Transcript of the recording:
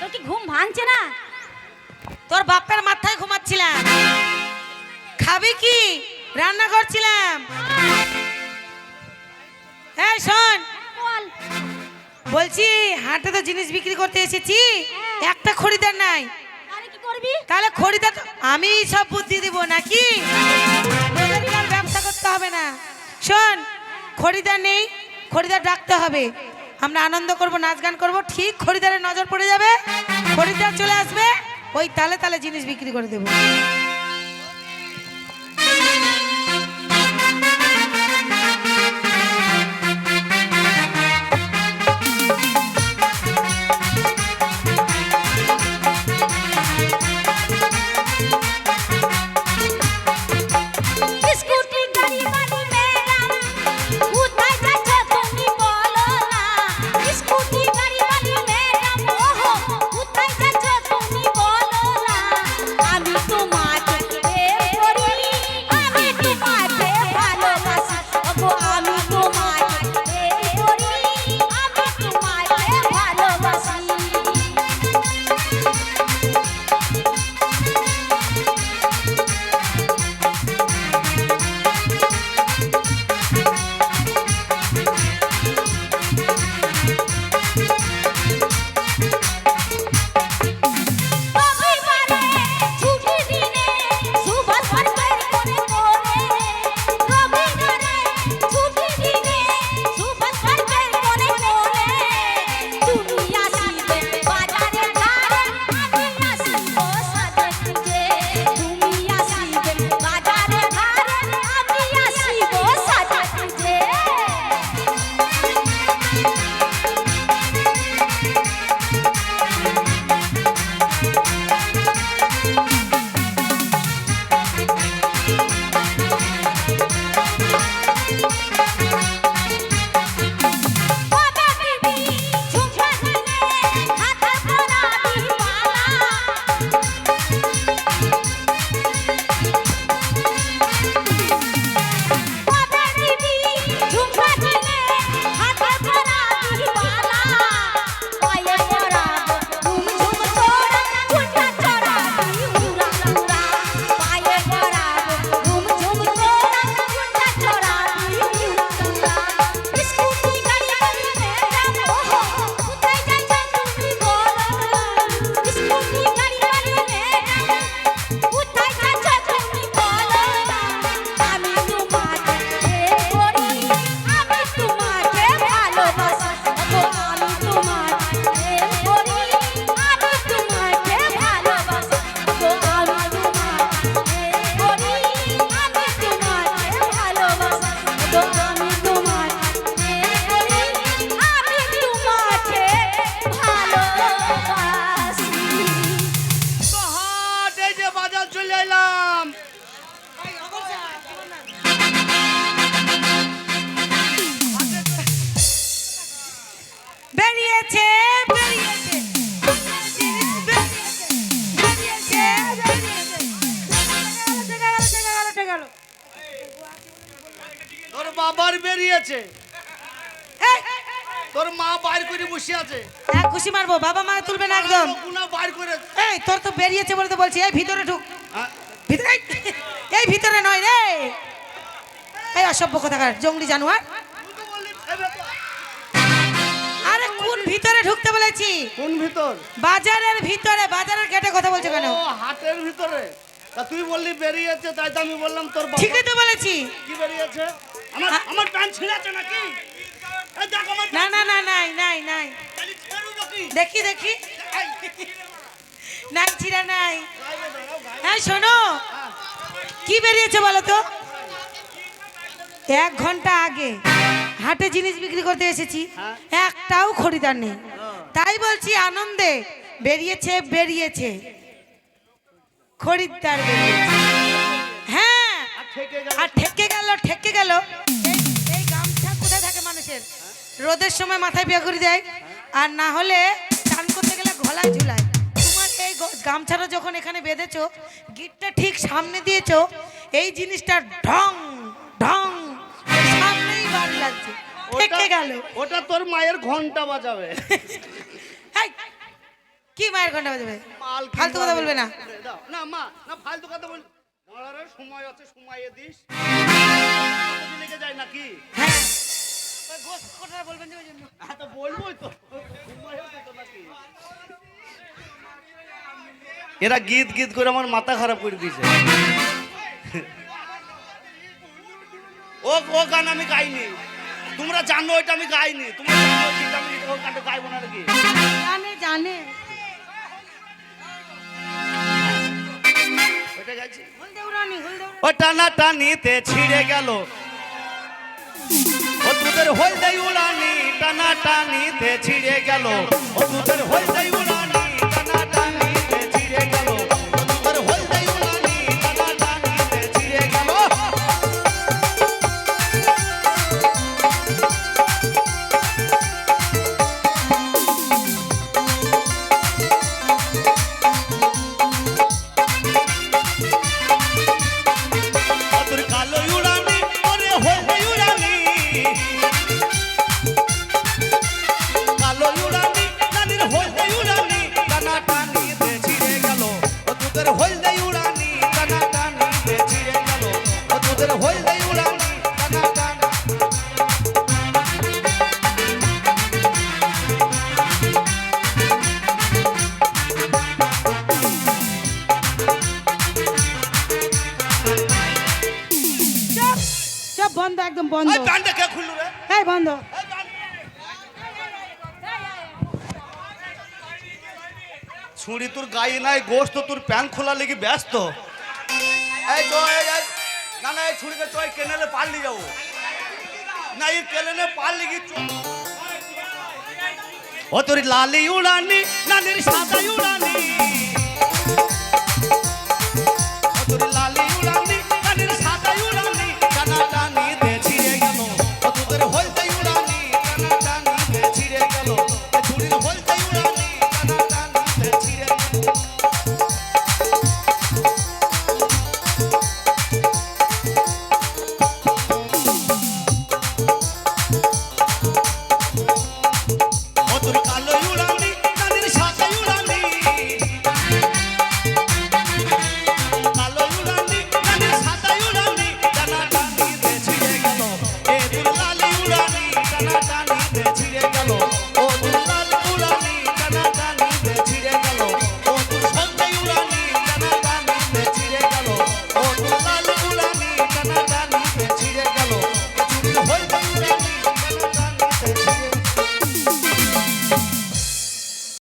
তোর কি ঘুম ভাঙছে না? তোর বাপের মাথায় ঘুমাচ্ছিলাম। খাবি কি? রান্না করছিলাম। হ্যাঁ শোন। বলছি হাটে তো জিনিস বিক্রি করতে এসেছি। একটা খরিদার নাই। তাহলে খরিদার আমি সব বুদ্ধি দিব নাকি? ব্যবসা করতে হবে না। শোন খরিদার নেই খরিদার ডাকতে হবে। আমরা আনন্দ করব, নাচ গান করব, ঠিক খরিদারের নজর পড়ে যাবে। খরিদার চলে আসবে, ওই তালে তালে জিনিস বিক্রি করে দেবো। বাবার বেরিয়েছে। তোর মা বাইর করে বসে আছে। এক ঘুষি মারবো বাবা মা তুলবে না একদম। গুনা বাইর করে এই তোর তো বেরিয়েছে বলে তো বলছি এই ভিতরে ঢুক। হ্যাঁ? ভিতরে এই, ভিতরে নয় রে। এই অসভ্য কোথাকার জঙ্গলি জানোয়ার। আরে কোন ভিতরে ঢুকতে বলেছি? কোন ভিতর? বাজারের ভিতরে বাজারের গেটে কথা বলছো কেন? ও হাটের ভিতরে। তা তুই বললি বেরিয়েছে তাই তো আমি বললাম তোর ঠিকই তো বলেছি। কি বেরিয়েছে? আমার আমার প্যান্ট ছিঁড়েছে নাকি? না না না নাই নাই নাই। ছেড়ু দেখি দেখি। নাই চিরা নাই। হ্যাঁ শোনো। কি বেরিয়েছে বলো তো? এক ঘণ্টা আগে হাটে জিনিস বিক্রি করতে এসেছি। হ্যাঁ। একটাও খরিদার নেই। তাই বলছি আনন্দে বেরিয়েছে বেরিয়েছে। খরিদ্দার বেরিয়েছে। হ্যাঁ আর ঠেকে গেল ঠেকে গেল। এই গামছা কোথায় থাকে মানুষের? রোদের সময় মাথায় বিয়ে করে দেয়। আর না হলে চান করতে গেলে গলায় ঝুলায়। তোমার এই গামছাটা যখন এখানে বেঁধেছো গিটটা ঠিক সামনে দিয়েছ এই জিনিসটা ঢং ঢং সামনেই বাড়ি লাগছে। ঠেকে গেল। ওটা তোর মায়ের ঘণ্টা বাজাবে। কি মায়ের ঘণ্টা বাজবে? মাল ফালতু কথা বলবে না। না মা না ফালতু কথা বল দাঁড়ারে সময় আছে সময়ে দিস। লেগে যায় নাকি? হ্যাঁ। ওই গোস বলবেন ওই জন্য। হ্যাঁ তো বলবোই তো। সময় আছে তো নাকি? এরা গীত গীত করে আমার মাথা খারাপ করে দিয়েছে। ও ও গান আমি গাইনি। তোমরা জানো ওইটা আমি গাইনি। তোমরা জানো আমি গাইবো না নাকি? জানে জানে। ওইটা গেছি। ও টানা টানিতে ছিঁড়ে গেল। ও তোদের হলদাই উড়ানি টানা টানিতে ছিঁড়ে গেল। ও তোদের বন্ধ ছুরি তোর গায়ে নাই, গোস্ত তোর প্যান্ট খোলা লেগে ব্যস্ত। তো না না, এই ছুরিকে চয় কেনেলে পারলি যাব। না, এই কেনেলে পারলি কি ও তোর লালি উড়ানি, নানির সাদা উড়ানি।